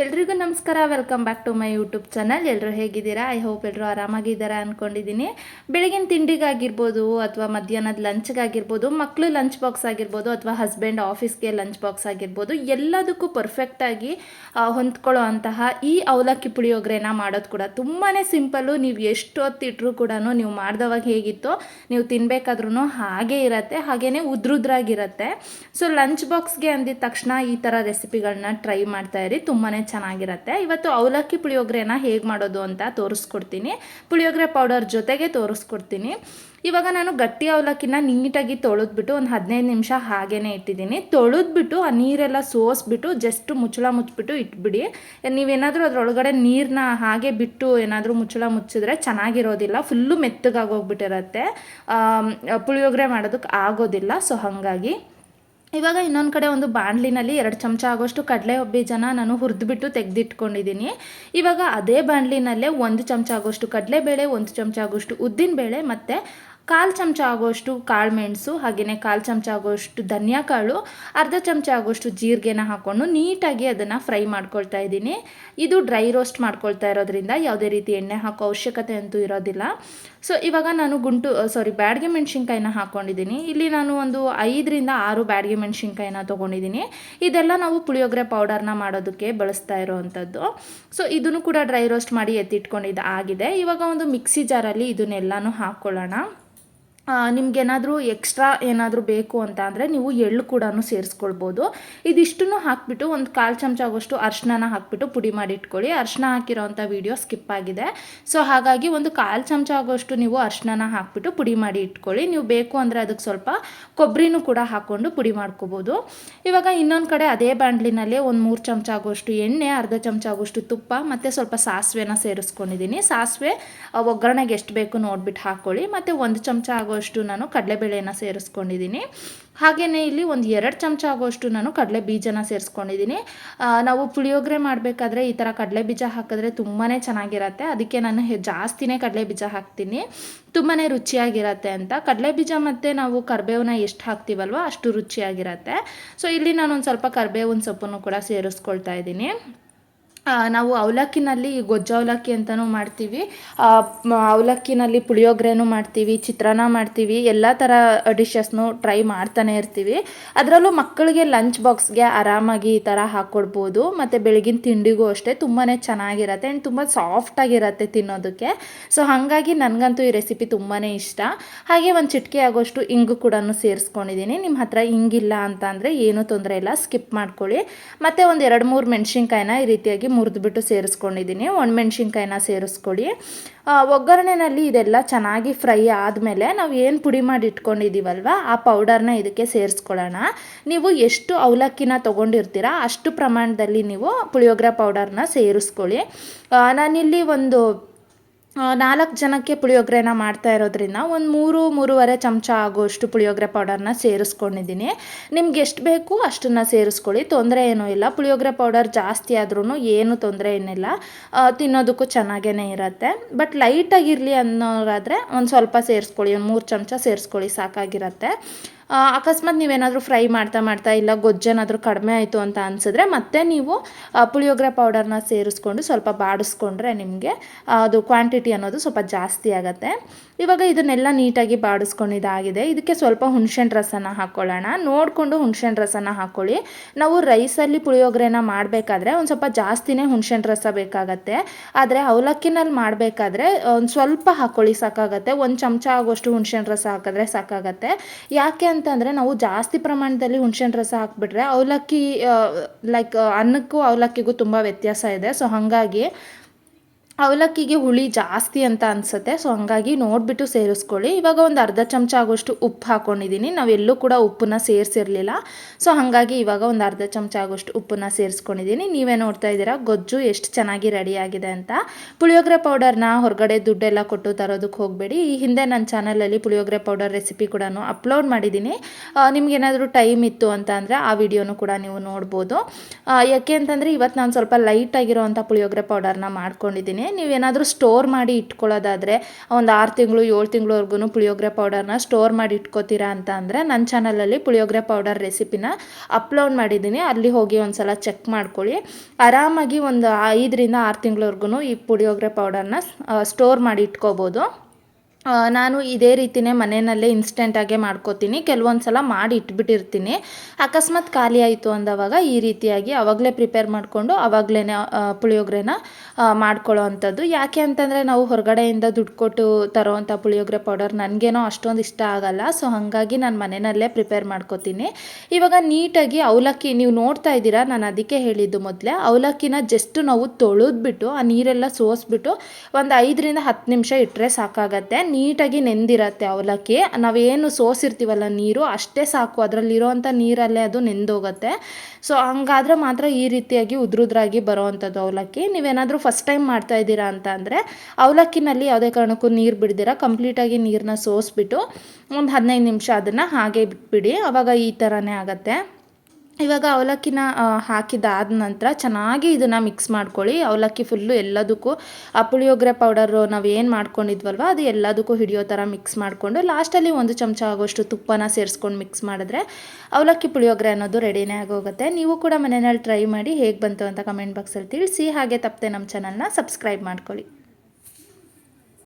ಎಲ್ರಿಗೂ ನಮಸ್ಕಾರ. Welcome back to my YouTube channel ಎಲ್ಲರೂ ಹೇಗಿದ್ದೀರಾ? ಐ ಹೋಪ್ ಎಲ್ಲರೂ ಆರಾಮಾಗಿದ್ದೀರಾ ಅಂದ್ಕೊಂಡಿದ್ದೀನಿ ಬೆಳಗಿನ ತಿಂಡಿಗಾಗಿರ್ಬೋದು ಅಥವಾ ಮಧ್ಯಾಹ್ನದ ಲಂಚ್ಗಾಗಿರ್ಬೋದು ಮಕ್ಕಳು ಲಂಚ್ ಬಾಕ್ಸ್ ಆಗಿರ್ಬೋದು ಅಥವಾ ಹಸ್ಬೆಂಡ್ ಆಫೀಸ್ಗೆ ಲಂಚ್ ಬಾಕ್ಸ್ ಆಗಿರ್ಬೋದು, ಎಲ್ಲದಕ್ಕೂ ಪರ್ಫೆಕ್ಟಾಗಿ ಹೊಂದ್ಕೊಳ್ಳೋ ಅಂತಹ ಈ ಅವಲಕ್ಕಿ ಪುಳಿಯೋಗರೆನ ಮಾಡೋದು ಕೂಡ ತುಂಬಾ ಸಿಂಪಲ್ಲು ನೀವು ಎಷ್ಟು ಹೊತ್ತಿಟ್ರೂ ಕೂಡ ನೀವು ಮಾಡಿದವಾಗ ಹೇಗಿತ್ತೋ, ನೀವು ತಿನ್ನಬೇಕಾದ್ರೂ ಹಾಗೇ ಇರತ್ತೆ. ಹಾಗೇ ಉದ್ರುದ್ರಾಗಿರುತ್ತೆ. ಸೊ ಲಂಚ್ ಬಾಕ್ಸ್ಗೆ ಅಂದಿದ ತಕ್ಷಣ ಈ ಥರ ರೆಸಿಪಿಗಳನ್ನ ಟ್ರೈ ಮಾಡ್ತಾ ಇರಿ. ತುಂಬಾ ಚೆನ್ನಾಗಿರುತ್ತೆ. ಇವತ್ತು ಅವಲಕ್ಕಿ ಪುಳಿಯೋಗರೆನ ಹೇಗೆ ಮಾಡೋದು ಅಂತ ತೋರಿಸ್ಕೊಡ್ತೀನಿ. ಪುಳಿಯೋಗರೆ ಪೌಡರ್ ಜೊತೆಗೆ ತೋರಿಸ್ಕೊಡ್ತೀನಿ. ಇವಾಗ ನಾನು ಗಟ್ಟಿ ಅವಲಕ್ಕಿನ ನೀಟಾಗಿ ತೊಳೆದ್ಬಿಟ್ಟು ಒಂದು ಹದಿನೈದು ನಿಮಿಷ ಹಾಗೇ ಇಟ್ಟಿದ್ದೀನಿ. ತೊಳೆದ್ಬಿಟ್ಟು ಆ ನೀರೆಲ್ಲ ಸೋಸ್ಬಿಟ್ಟು ಜಸ್ಟ್ ಮುಚ್ಚಳ ಮುಚ್ಚಿಬಿಟ್ಟು ಇಟ್ಬಿಡಿ. ನೀವೇನಾದರೂ ಅದರೊಳಗಡೆ ನೀರನ್ನ ಹಾಗೆ ಬಿಟ್ಟು ಏನಾದರೂ ಮುಚ್ಚಳ ಮುಚ್ಚಿದ್ರೆ ಚೆನ್ನಾಗಿರೋದಿಲ್ಲ. ಫುಲ್ಲು ಮೆತ್ತಗಾಗೋಗ್ಬಿಟ್ಟಿರತ್ತೆ ಪುಳಿಯೋಗರೆ ಮಾಡೋದಕ್ಕೆ ಆಗೋದಿಲ್ಲ. ಸೊ ಹಾಗಾಗಿ ಇವಾಗ ಇನ್ನೊಂದು ಕಡೆ ಒಂದು ಬಾಣಲಿನಲ್ಲಿ ಎರಡು ಚಮಚ ಆಗೋಷ್ಟು ಕಡಲೆ ಬೀಜನ ನಾನು ಹುರಿದ್ಬಿಟ್ಟು ತೆಗೆದಿಟ್ಕೊಂಡಿದ್ದೀನಿ ಇವಾಗ ಅದೇ ಬಾಣಲಿನಲ್ಲೇ ಒಂದು ಚಮಚ ಆಗೋಷ್ಟು ಕಡಲೆಬೇಳೆ, ಒಂದು ಚಮಚ ಆಗೋಷ್ಟು ಉದ್ದಿನಬೇಳೆ ಮತ್ತು ಕಾಲು ಚಮಚ ಆಗೋಷ್ಟು ಕಾಳು ಮೆಣಸು ಹಾಗೆಯೇ ಕಾಲು ಚಮಚ ಆಗೋಷ್ಟು ಧನಿಯಾ ಕಾಳು, ಅರ್ಧ ಚಮಚ ಆಗೋಷ್ಟು ಜೀರಿಗೆನ ಹಾಕ್ಕೊಂಡು ನೀಟಾಗಿ ಅದನ್ನು ಫ್ರೈ ಮಾಡ್ಕೊಳ್ತಾ ಇದ್ದೀನಿ. ಇದು ಡ್ರೈ ರೋಸ್ಟ್ ಮಾಡ್ಕೊಳ್ತಾ ಇರೋದ್ರಿಂದ ಯಾವುದೇ ರೀತಿ ಎಣ್ಣೆ ಹಾಕೋ ಅವಶ್ಯಕತೆ ಅಂತೂ ಇರೋದಿಲ್ಲ. ಸೊ ಇವಾಗ ನಾನು ಗುಂಟು ಸಾರಿ ಬ್ಯಾಡ್ಗೆ ಮೆಣಸಿನ್ಕಾಯಿನ ಹಾಕ್ಕೊಂಡಿದ್ದೀನಿ ಇಲ್ಲಿ ನಾನು ಒಂದು ಐದರಿಂದ ಆರು ಬ್ಯಾಡ್ಗೆ ಮೆಣಸಿನ್ಕಾಯಿನ ತೊಗೊಂಡಿದ್ದೀನಿ. ಇದೆಲ್ಲ ನಾವು ಪುಳಿಯೋಗರೆ ಪೌಡರ್ನ ಮಾಡೋದಕ್ಕೆ ಬಳಸ್ತಾ ಇರೋವಂಥದ್ದು. ಸೊ ಇದನ್ನು ಕೂಡ ಡ್ರೈ ರೋಸ್ಟ್ ಮಾಡಿ ಎತ್ತಿಟ್ಕೊಂಡಿದ್ದು ಆಗಿದೆ. ಇವಾಗ ಒಂದು ಮಿಕ್ಸಿ ಜಾರಲ್ಲಿ ಇದನ್ನೆಲ್ಲನೂ ಹಾಕ್ಕೊಳ್ಳೋಣ ನಿಮ್ಗೇನಾದರೂ ಎಕ್ಸ್ಟ್ರಾ ಏನಾದರೂ ಬೇಕು ಅಂತ ಅಂದರೆ ನೀವು ಎಳ್ಳು ಕೂಡ ಸೇರಿಸ್ಕೊಳ್ಬೋದು. ಇದಿಷ್ಟನ್ನು ಹಾಕ್ಬಿಟ್ಟು ಒಂದು ಕಾಲು ಚಮಚ ಆಗೋಷ್ಟು ಅರ್ಶಿನ ಹಾಕ್ಬಿಟ್ಟು ಪುಡಿ ಮಾಡಿ ಇಟ್ಕೊಳ್ಳಿ ಅರ್ಶಿನ ಹಾಕಿರೋವಂಥ ವಿಡಿಯೋ ಸ್ಕಿಪ್ ಆಗಿದೆ. ಸೊ ಹಾಗಾಗಿ ಒಂದು ಕಾಲು ಚಮಚ ಆಗೋಷ್ಟು ನೀವು ಅರ್ಶಿನ ಹಾಕ್ಬಿಟ್ಟು ಪುಡಿ ಮಾಡಿ ಇಟ್ಕೊಳ್ಳಿ. ನೀವು ಬೇಕು ಅಂದರೆ ಅದಕ್ಕೆ ಸ್ವಲ್ಪ ಕೊಬ್ಬರಿನೂ ಕೂಡ ಹಾಕ್ಕೊಂಡು ಪುಡಿ ಮಾಡ್ಕೋಬೋದು. ಇವಾಗ ಇನ್ನೊಂದು ಕಡೆ ಅದೇ ಬಾಂಡ್ಲಿನಲ್ಲಿ ಒಂದು ಮೂರು ಚಮಚ ಆಗೋಷ್ಟು ಎಣ್ಣೆ, ಅರ್ಧ ಚಮಚ ಆಗೋಷ್ಟು ತುಪ್ಪ, ಮತ್ತು ಸ್ವಲ್ಪ ಸಾಸಿವೆನ ಸೇರಿಸ್ಕೊಂಡಿದ್ದೀನಿ. ಸಾಸಿವೆ ಒಗ್ಗರಣೆಗೆ ಎಷ್ಟು ಬೇಕು ನೋಡ್ಬಿಟ್ಟು ಹಾಕ್ಕೊಳ್ಳಿ. ಮತ್ತು ಒಂದು ಚಮಚ ಆಗೋಷ್ಟು ನಾನು ಕಡಲೆಬೇಳೆನ ಸೇರಿಸ್ಕೊಂಡಿದ್ದೀನಿ. ಹಾಗೆಯೇ ಇಲ್ಲಿ ಒಂದು ಎರಡು ಚಮಚ ಆಗೋಷ್ಟು ನಾನು ಕಡಲೆ ಬೀಜನ ಸೇರಿಸ್ಕೊಂಡಿದ್ದೀನಿ ನಾವು ಪುಳಿಯೋಗರೆ ಮಾಡಬೇಕಾದ್ರೆ ಈ ಥರ ಕಡಲೆ ಬೀಜ ಹಾಕಿದ್ರೆ ತುಂಬಾ ಚೆನ್ನಾಗಿರತ್ತೆ. ಅದಕ್ಕೆ ನಾನು ಜಾಸ್ತಿನೇ ಕಡಲೆ ಬೀಜ ಹಾಕ್ತೀನಿ. ತುಂಬಾ ರುಚಿಯಾಗಿರತ್ತೆ ಅಂತ. ಕಡಲೆ ಬೀಜ ಮತ್ತು ನಾವು ಕರ್ಬೇವನ್ನ ಎಷ್ಟು ಹಾಕ್ತೀವಲ್ವ ಅಷ್ಟು ರುಚಿಯಾಗಿರತ್ತೆ. ಸೊ ಇಲ್ಲಿ ನಾನು ಒಂದು ಸ್ವಲ್ಪ ಕರ್ಬೇವಿನ ಸೊಪ್ಪನ್ನು ಕೂಡ ಸೇರಿಸ್ಕೊಳ್ತಾ ಇದ್ದೀನಿ. ನಾವು ಅವಲಕ್ಕಿನಲ್ಲಿ ಗೊಜ್ಜ ಅವಲಕ್ಕಿ ಅಂತಲೂ ಮಾಡ್ತೀವಿ. ಅವಲಕ್ಕಿನಲ್ಲಿ ಪುಳಿಯೋಗರೆನೂ ಮಾಡ್ತೀವಿ, ಚಿತ್ರಾನ್ನ ಮಾಡ್ತೀವಿ, ಎಲ್ಲ ಥರ ಡಿಶಸ್ನು ಟ್ರೈ ಮಾಡ್ತಾನೆ ಇರ್ತೀವಿ. ಅದರಲ್ಲೂ ಮಕ್ಕಳಿಗೆ ಲಂಚ್ ಬಾಕ್ಸ್ಗೆ ಆರಾಮಾಗಿ ಈ ಥರ ಹಾಕ್ಕೊಡ್ಬೋದು ಮತ್ತು ಬೆಳಗಿನ ತಿಂಡಿಗೂ ಅಷ್ಟೇ ತುಂಬಾ ಚೆನ್ನಾಗಿರತ್ತೆ ಆ್ಯಂಡ್ ತುಂಬ ಸಾಫ್ಟಾಗಿರತ್ತೆ ತಿನ್ನೋದಕ್ಕೆ. ಸೊ ಹಾಗಾಗಿ ನನಗಂತೂ ಈ ರೆಸಿಪಿ ತುಂಬಾ ಇಷ್ಟ. ಹಾಗೆ ಒಂದು ಚಿಟಿಕೆ ಆಗೋಷ್ಟು ಇಂಗು ಕೂಡ ಸೇರಿಸ್ಕೊಂಡಿದ್ದೀನಿ ನಿಮ್ಮ ಹತ್ರ ಹಿಂಗಿಲ್ಲ ಅಂತ ಅಂದರೆ ಏನೂ ತೊಂದರೆ ಇಲ್ಲ. ಸ್ಕಿಪ್ ಮಾಡ್ಕೊಳ್ಳಿ. ಮತ್ತು ಒಂದು ಎರಡು ಮೂರು ಮೆಣಸಿನ್ಕಾಯಿನ ಈ ರೀತಿಯಾಗಿ ಮುರಿದ್ಬಿಟ್ಟು ಸೇರಿಸ್ಕೊಂಡಿದ್ದೀನಿ. ಒಣಮೆಣ್ಸಿನ್ಕಾಯಿನ ಸೇರಿಸ್ಕೊಳ್ಳಿ ಆ, ಒಗ್ಗರಣೆನಲ್ಲಿ ಇದೆಲ್ಲ ಚೆನ್ನಾಗಿ ಫ್ರೈ ಆದಮೇಲೆ ನಾವು ಏನು ಪುಡಿ ಮಾಡಿ ಇಟ್ಕೊಂಡಿದ್ದೀವಲ್ವ ಆ ಪೌಡರ್ನ ಇದಕ್ಕೆ ಸೇರಿಸ್ಕೊಳ್ಳೋಣ. ನೀವು ಎಷ್ಟು ಅವಲಕ್ಕಿನ ತೊಗೊಂಡಿರ್ತೀರಾ ಅಷ್ಟು ಪ್ರಮಾಣದಲ್ಲಿ ನೀವು ಪುಳಿಯೋಗರೆ ಪೌಡರ್ನ ಸೇರಿಸ್ಕೊಳ್ಳಿ. ನಾನಿಲ್ಲಿ ಒಂದು ನಾಲ್ಕು ಜನಕ್ಕೆ ಪುಳಿಯೋಗರೆನ ಮಾಡ್ತಾ ಇರೋದ್ರಿಂದ ಒಂದು ಮೂರು, ಮೂರುವರೆ ಚಮಚ ಆಗೋಷ್ಟು ಪುಳಿಯೋಗರೆ ಪೌಡರ್ನ ಸೇರಿಸ್ಕೊಂಡಿದ್ದೀನಿ. ನಿಮ್ಗೆ ಎಷ್ಟು ಬೇಕು ಅಷ್ಟನ್ನು ಸೇರಿಸ್ಕೊಳ್ಳಿ. ತೊಂದರೆ ಏನೂ ಇಲ್ಲ. ಪುಳಿಯೋಗರೆ ಪೌಡರ್ ಜಾಸ್ತಿ ಆದ್ರೂ ಏನು ತೊಂದರೆ ಏನಿಲ್ಲ. ತಿನ್ನೋದಕ್ಕೂ ಚೆನ್ನಾಗೇ ಇರುತ್ತೆ. ಬಟ್ ಲೈಟಾಗಿರಲಿ ಅನ್ನೋರಾದರೆ ಒಂದು ಸ್ವಲ್ಪ ಸೇರಿಸ್ಕೊಳ್ಳಿ. ಒಂದು ಮೂರು ಚಮಚ ಸೇರಿಸ್ಕೊಳ್ಳಿ. ಸಾಕಾಗಿರತ್ತೆ. ಅಕಸ್ಮಾತ್ ನೀವೇನಾದರೂ ಫ್ರೈ ಮಾಡ್ತಾ ಮಾಡ್ತಾ ಇಲ್ಲ, ಗೊಜ್ಜೇನಾದರೂ ಕಡಿಮೆ ಆಯಿತು ಅಂತ ಅನಿಸಿದ್ರೆ ಮತ್ತೆ ನೀವು ಪುಳಿಯೋಗ್ರೆ ಪೌಡರ್ನ ಸೇರಿಸ್ಕೊಂಡು ಸ್ವಲ್ಪ ಬಾಡಿಸ್ಕೊಂಡ್ರೆ ನಿಮಗೆ ಅದು ಕ್ವಾಂಟಿಟಿ ಅನ್ನೋದು ಸ್ವಲ್ಪ ಜಾಸ್ತಿ ಆಗುತ್ತೆ. ಇವಾಗ ಇದನ್ನೆಲ್ಲ ನೀಟಾಗಿ ಬಾಡಿಸ್ಕೊಂಡಿದ್ದಾಗಿದೆ ಇದಕ್ಕೆ ಸ್ವಲ್ಪ ಹುಣ್ಸೆಹಣ್ಣು ರಸನ ಹಾಕ್ಕೊಳ್ಳೋಣ ನೋಡಿಕೊಂಡು ಹುಣ್ಸೆಹಣ್ಣು ರಸನ ಹಾಕ್ಕೊಳ್ಳಿ ನಾವು ರೈಸಲ್ಲಿ ಪುಳಿಯೋಗರೆನ ಮಾಡಬೇಕಾದ್ರೆ ಒಂದು ಸ್ವಲ್ಪ ಜಾಸ್ತಿನೇ ಹುಣ್ಸೆಹಣ್ಣು ರಸ ಬೇಕಾಗತ್ತೆ. ಆದರೆ ಅವಲಕ್ಕಿನಲ್ಲಿ ಮಾಡಬೇಕಾದ್ರೆ ಒಂದು ಸ್ವಲ್ಪ ಹಾಕ್ಕೊಳ್ಳಿ ಸಾಕಾಗತ್ತೆ. ಒಂದು ಚಮಚ ಆಗೋಷ್ಟು ಹುಣ್ಸೆಹಣ್ಣು ರಸ ಹಾಕಿದ್ರೆ ಸಾಕಾಗತ್ತೆ. ಯಾಕೆ ಅಂತಂದರೆ ನಾವು ಜಾಸ್ತಿ ಪ್ರಮಾಣದಲ್ಲಿ ಹುಣ್ಸೆಹಣ್ಣು ರಸ ಹಾಕ್ಬಿಟ್ರೆ ಅವಲಕ್ಕಿ ಲೈಕ್ ಅನ್ನಕ್ಕೂ ಅವಲಕ್ಕಿಗೂ ತುಂಬ ವ್ಯತ್ಯಾಸ ಇದೆ. ಸೊ ಹಾಗಾಗಿ ಅವಲಕ್ಕಿಗೆ ಹುಳಿ ಜಾಸ್ತಿ ಅಂತ ಅನಿಸುತ್ತೆ. ಸೊ ಹಂಗಾಗಿ ನೋಡಿಬಿಟ್ಟು ಸೇರಿಸ್ಕೊಳ್ಳಿ. ಇವಾಗ ಒಂದು ಅರ್ಧ ಚಮಚ ಆಗೋಷ್ಟು ಉಪ್ಪು ಹಾಕ್ಕೊಂಡಿದ್ದೀನಿ ನಾವೆಲ್ಲೂ ಕೂಡ ಉಪ್ಪನ್ನ ಸೇರಿಸಿರಲಿಲ್ಲ. ಸೊ ಹಾಗಾಗಿ ಇವಾಗ ಒಂದು ಅರ್ಧ ಚಮಚ ಆಗೋಷ್ಟು ಉಪ್ಪನ್ನ ಸೇರಿಸ್ಕೊಂಡಿದ್ದೀನಿ. ನೀವೇ ನೋಡ್ತಾ ಇದ್ದೀರಾ, ಗೊಜ್ಜು ಎಷ್ಟು ಚೆನ್ನಾಗಿ ರೆಡಿಯಾಗಿದೆ ಅಂತ. ಪುಳಿಯೋಗರೆ ಪೌಡರ್ನ ಹೊರಗಡೆ ದುಡ್ಡೆಲ್ಲ ಕೊಟ್ಟು ತರೋದಕ್ಕೆ ಹೋಗಬೇಡಿ. ಈ ಹಿಂದೆ ನನ್ನ ಚಾನಲಲ್ಲಿ ಪುಳಿಯೋಗರೆ ಪೌಡರ್ ರೆಸಿಪಿ ಕೂಡ ಅಪ್ಲೋಡ್ ಮಾಡಿದ್ದೀನಿ. ನಿಮಗೇನಾದರೂ ಟೈಮ್ ಇತ್ತು ಅಂತ ಅಂದರೆ ಆ ವಿಡಿಯೋನು ಕೂಡ ನೀವು ನೋಡ್ಬೋದು. ಯಾಕೆ ಅಂತಂದರೆ ಇವತ್ತು ನಾನು ಸ್ವಲ್ಪ ಲೈಟ್ ಆಗಿರೋವಂಥ ಪುಳಿಯೋಗರೆ ಪೌಡರ್ನ ಮಾಡ್ಕೊಂಡಿದ್ದೀನಿ. ನೀವೇನಾದರೂ ಸ್ಟೋರ್ ಮಾಡಿ ಇಟ್ಕೊಳ್ಳೋದಾದರೆ, ಒಂದು ಆರು ತಿಂಗಳು, ಏಳು ತಿಂಗಳವರೆಗೂ ಪುಳಿಯೋಗರೆ ಪೌಡರ್ನ ಸ್ಟೋರ್ ಮಾಡಿ ಇಟ್ಕೋತೀರಾ ಅಂತ ಅಂದರೆ ನನ್ನ ಚಾನಲಲ್ಲಿ ಪುಳಿಯೋಗರೆ ಪೌಡರ್ ರೆಸಿಪಿನ ಅಪ್ಲೋಡ್ ಮಾಡಿದ್ದೀನಿ. ಅಲ್ಲಿ ಹೋಗಿ ಒಂದು ಸಲ ಚೆಕ್ ಮಾಡ್ಕೊಳ್ಳಿ. ಆರಾಮಾಗಿ ಒಂದು ಐದರಿಂದ ಆರು ತಿಂಗಳವರೆಗೂ ಈ ಪುಳಿಯೋಗರೆ ಪೌಡರ್ನ ಸ್ಟೋರ್ ಮಾಡಿ ಇಟ್ಕೋಬೋದು. ನಾನು ಇದೇ ರೀತಿನೇ ಮನೆಯಲ್ಲೇ ಇನ್ಸ್ಟೆಂಟಾಗೆ ಮಾಡ್ಕೋತೀನಿ. ಕೆಲವೊಂದು ಸಲ ಮಾಡಿ ಇಟ್ಬಿಟ್ಟಿರ್ತೀನಿ. ಅಕಸ್ಮಾತ್ ಖಾಲಿ ಆಯಿತು ಅಂದವಾಗ ಈ ರೀತಿಯಾಗಿ ಅವಾಗಲೇ ಪ್ರಿಪೇರ್ ಮಾಡಿಕೊಂಡು ಅವಾಗಲೇ ಪುಳಿಯೋಗರೆನ ಮಾಡ್ಕೊಳ್ಳೋ ಅಂಥದ್ದು. ಯಾಕೆ ಅಂತಂದರೆ ನಾವು ಹೊರಗಡೆಯಿಂದ ದುಡ್ಡು ಕೊಟ್ಟು ತರೋವಂಥ ಪುಳಿಯೋಗರೆ ಪೌಡರ್ ನನಗೇನೋ ಅಷ್ಟೊಂದು ಇಷ್ಟ ಆಗಲ್ಲ. ಸೊ ಹಾಗಾಗಿ ನಾನು ಮನೆಯಲ್ಲೇ ಪ್ರಿಪೇರ್ ಮಾಡ್ಕೋತೀನಿ. ಇವಾಗ ನೀಟಾಗಿ ಅವಲಕ್ಕಿ, ನೀವು ನೋಡ್ತಾ ಇದ್ದೀರಾ, ನಾನು ಅದಕ್ಕೆ ಹೇಳಿದ್ದು ಮೊದಲೇ, ಅವಲಕ್ಕಿನ ಜಸ್ಟ್ ನಾವು ತೊಳೆದ್ಬಿಟ್ಟು, ಆ ನೀರೆಲ್ಲ ಸೋಸ್ಬಿಟ್ಟು ಒಂದು ಐದರಿಂದ ಹತ್ತು ನಿಮಿಷ ಇಟ್ಟರೆ ಸಾಕಾಗತ್ತೆ. ನೀಟಾಗಿ ನೆಂದಿರತ್ತೆ ಅವಲಕ್ಕಿ. ನಾವೇನು ಸೋಸಿರ್ತೀವಲ್ಲ ನೀರು, ಅಷ್ಟೇ ಸಾಕು. ಅದರಲ್ಲಿರೋವಂಥ ನೀರಲ್ಲೇ ಅದು ನೆಂದೋಗುತ್ತೆ. ಸೊ ಹಂಗಾದ್ರೆ ಮಾತ್ರ ಈ ರೀತಿಯಾಗಿ ಉದ್ರುದ್ರಾಗಿ ಬರೋವಂಥದ್ದು ಅವಲಕ್ಕಿ. ನೀವೇನಾದರೂ ಫಸ್ಟ್ ಟೈಮ್ ಮಾಡ್ತಾ ಇದ್ದೀರಾ ಅಂತ ಅಂದರೆ, ಅವಲಕ್ಕಿನಲ್ಲಿ ಯಾವುದೇ ಕಾರಣಕ್ಕೂ ನೀರು ಬಿಡ್ದಿರ. ಕಂಪ್ಲೀಟಾಗಿ ನೀರನ್ನ ಸೋಸ್ಬಿಟ್ಟು ಒಂದು ಹದಿನೈದು ನಿಮಿಷ ಅದನ್ನು ಹಾಗೆ ಬಿಟ್ಬಿಡಿ. ಆವಾಗ ಈ ಥರನೇ ಆಗುತ್ತೆ. ಇವಾಗ ಅವಲಕ್ಕಿನ ಹಾಕಿದಾದ ನಂತರ ಚೆನ್ನಾಗಿ ಇದನ್ನು ಮಿಕ್ಸ್ ಮಾಡ್ಕೊಳ್ಳಿ. ಅವಲಕ್ಕಿ ಫುಲ್ಲು ಎಲ್ಲದಕ್ಕೂ, ಆ ಪುಳಿಯೋಗರೆ ಪೌಡರು ನಾವು ಏನು ಮಾಡ್ಕೊಂಡಿದ್ವಲ್ವ, ಅದು ಎಲ್ಲದಕ್ಕೂ ಹಿಡಿಯೋ ಥರ ಮಿಕ್ಸ್ ಮಾಡಿಕೊಂಡು ಲಾಸ್ಟಲ್ಲಿ ಒಂದು ಚಮಚ ಆಗೋಷ್ಟು ತುಪ್ಪನ ಸೇರಿಸ್ಕೊಂಡು ಮಿಕ್ಸ್ ಮಾಡಿದ್ರೆ ಅವಲಕ್ಕಿ ಪುಳಿಯೋಗರೆ ಅನ್ನೋದು ರೆಡಿನೇ ಆಗೋಗುತ್ತೆ. ನೀವು ಕೂಡ ಮನೆಯಲ್ಲಿ ಟ್ರೈ ಮಾಡಿ ಹೇಗೆ ಬಂತು ಅಂತ ಕಮೆಂಟ್ ಬಾಕ್ಸಲ್ಲಿ ತಿಳಿಸಿ. ಹಾಗೆ ತಪ್ಪದೆ ನಮ್ಮ ಚಾನಲ್ನ ಸಬ್ಸ್ಕ್ರೈಬ್ ಮಾಡ್ಕೊಳ್ಳಿ.